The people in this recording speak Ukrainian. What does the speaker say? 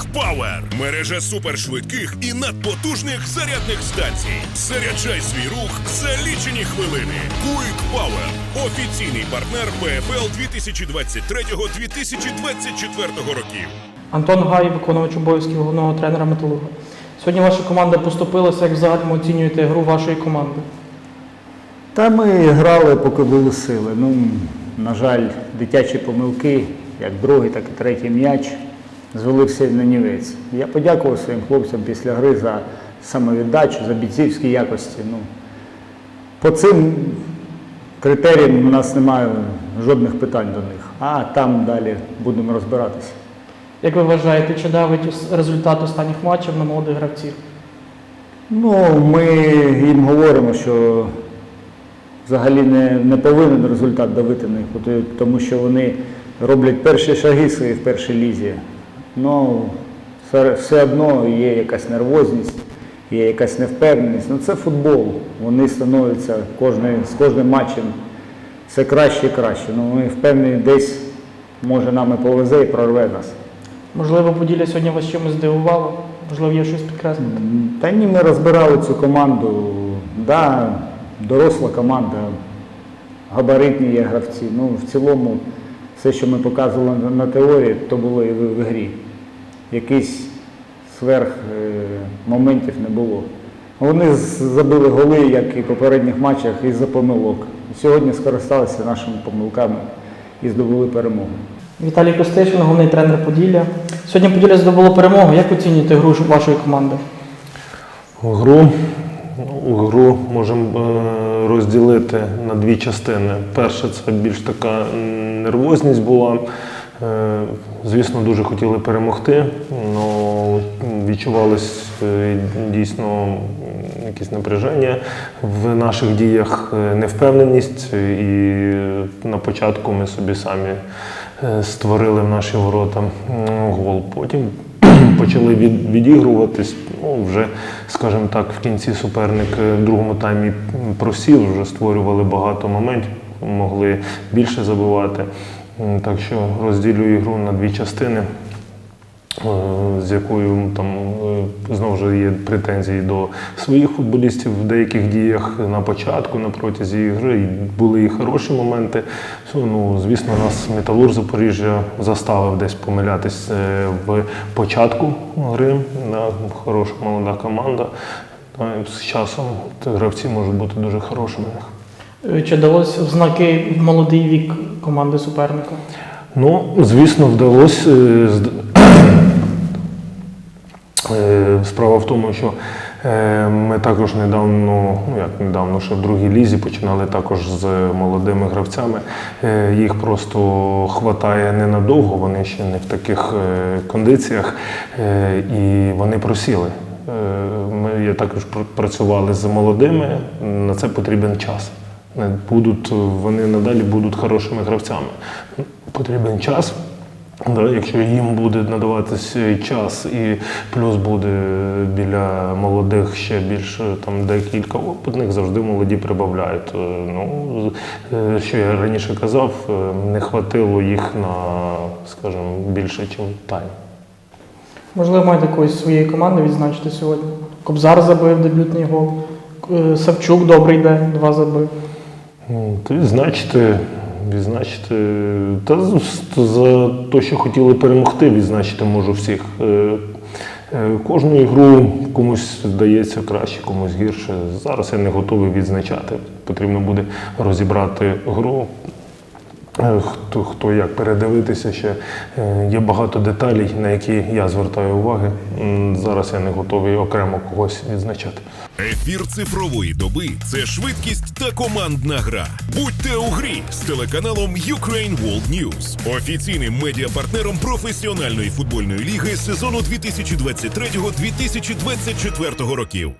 Quick Power – мережа супершвидких і надпотужних зарядних станцій. Заряджай свій рух за лічені хвилини. Quick Power – офіційний партнер ПФЛ 2023-2024 років. Антон Гай, виконувач обов'язків головного тренера Металурга. Сьогодні ваша команда поступилася, як в загальному оцінюєте гру вашої команди. Та ми грали, поки були сили. Ну, на жаль, дитячі помилки, як другий, так і третій м'яч, звели все на нівець. Я подякував своїм хлопцям після гри за самовіддачу, за бійцівські якості. Ну, по цим критеріям у нас немає жодних питань до них. А там далі будемо розбиратися. Як ви вважаєте, чи давить результат останніх матчів на молодих гравців? Ну, ми їм говоримо, що взагалі не, не повинен результат давити на них, тому що вони роблять перші шаги свої в першій лізі. Ну, все, одно є якась нервозність, є якась невпевненість. Ну це футбол. Вони становляться кожний, з кожним матчем все краще і краще. Ну, ми впевнені, десь може нам і повезе і прорве нас. Можливо, Поділля сьогодні вас чимось здивувало? Можливо, є щось підкреслити? Та ні, ми розбирали цю команду. Да, доросла команда, габаритні є гравці. Ну, в цілому, все, що ми показували на, на теорії, то було і в, в грі. Якихось сверх е, моментів не було. Вони забили голи, як і в попередніх матчах, із-за помилок. Сьогодні скористалися нашими помилками і здобули перемогу. Віталій Костишин, головний тренер Поділля. Сьогодні Поділля здобуло перемогу. Як оцінюєте гру вашої команди? Гру, гру можемо е, розділити на дві частини. Перша це більш така нервозність була. Е, Звісно, дуже хотіли перемогти, але відчувалось е, дійсно якесь напряження в наших діях, е, невпевненість. І на початку ми собі самі створили в наші ворота гол. Потім почали від, відігруватись. Ну, вже, скажімо так, в кінці суперник в другому таймі просів, вже створювали багато моментів, могли більше забивати. Так що розділю ігру на дві частини, е, з якою там е, знову ж є претензії до своїх футболістів в деяких діях на початку, на протязі ігри. І були і хороші моменти. Ну, звісно, нас металург Запоріжжя заставив десь помилятись е, в початку гри. Хороша молода команда. З часом гравці можуть бути дуже хорошими. Е, Чи вдалося в знаки молодий вік команди суперника? Ну, звісно, вдалося. е, Е, Справа в тому, що ми також недавно, ну як недавно, ще в другій лізі починали також з молодими гравцями. Їх просто хватає ненадовго, вони ще не в таких кондиціях і вони просіли. Ми також пр- працювали з молодими, на це потрібен час. Не Будуть, вони надалі будуть хорошими гравцями. Потрібен час. Да, якщо їм буде надаватися час, і плюс буде біля молодих ще більше там декілька опитних, завжди молоді прибавляють. Е, Ну, е, що я раніше казав, е, не хватило їх на, скажімо, більше, ніж тайм. Можливо, маєте якоїсь своєї команди відзначити сьогодні. Кобзар забив дебютний гол. Е, Савчук добрий день, два забив. Ну, То відзначити, відзначити. Та за те, що хотіли перемогти, відзначити можу всіх. Е, е, Кожну ігру комусь здається краще, комусь гірше. Зараз я не готовий відзначати. Потрібно буде розібрати гру. Е, Хто, хто як передивитися ще. Е, Є багато деталей, на які я звертаю уваги. Зараз я не готовий окремо когось відзначати. Ефір цифрової доби це швидкість та командна гра. Будьте у грі з телеканалом Ukraine World News, офіційним медіапартнером професіональної футбольної ліги сезону 2023-2024 років.